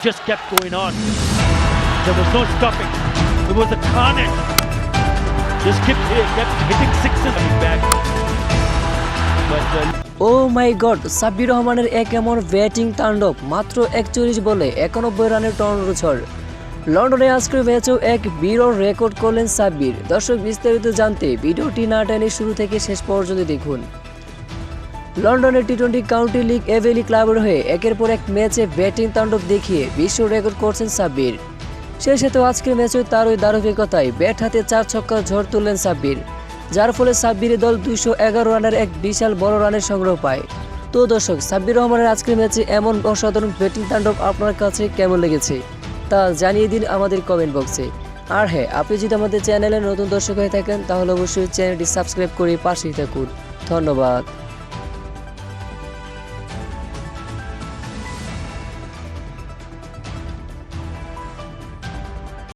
just kept going on. There was no stopping. It was a carnage. Just kept, kept hitting sixes back. Oh my god Sabbir রহমানের এক এমন batting তাণ্ডব মাত্র একচল্লিশ বলে একানব্বই রানের টর্নেডো ঝড় লন্ডনে আজকের ম্যাচেও এক বিরল রেকর্ড করলেন সাব্বির দর্শক বিস্তারিত জানতে ভিডিওটি না টেনে শুরু থেকে শেষ পর্যন্ত দেখুন লন্ডনের টি টোয়েন্টি কাউন্টি লিগ এভেলি ক্লাবের হয়ে একের পর এক ম্যাচে ব্যাটিং তাণ্ডব দেখিয়ে বিশ্ব রেকর্ড করছেন সাব্বির। সেই সাথে আজকের ম্যাচে তার ওই ধারাবাহিকতায় ব্যাট হাতে চার ছক্কার ঝড় তুললেন সাব্বির, যার ফলে সাব্বিরের দল দুইশো এগারো রানের এক বিশাল বড় রানের সংগ্রহ পায়। তো দর্শক, সাব্বির রহমানের আজকের ম্যাচে এমন অসাধারণ ব্যাটিং তাণ্ডব আপনার কাছে কেমন লেগেছে? তা জানিয়ে দিন আমাদের কমেন্ট বক্সে। আর হ্যাঁ আপনি যদি আমাদের চ্যানেলে নতুন দর্শক হয়ে থাকেন, তাহলে অবশ্যই চ্যানেলটি সাবস্ক্রাইব করে পাশেই থাকুন। ধন্যবাদ।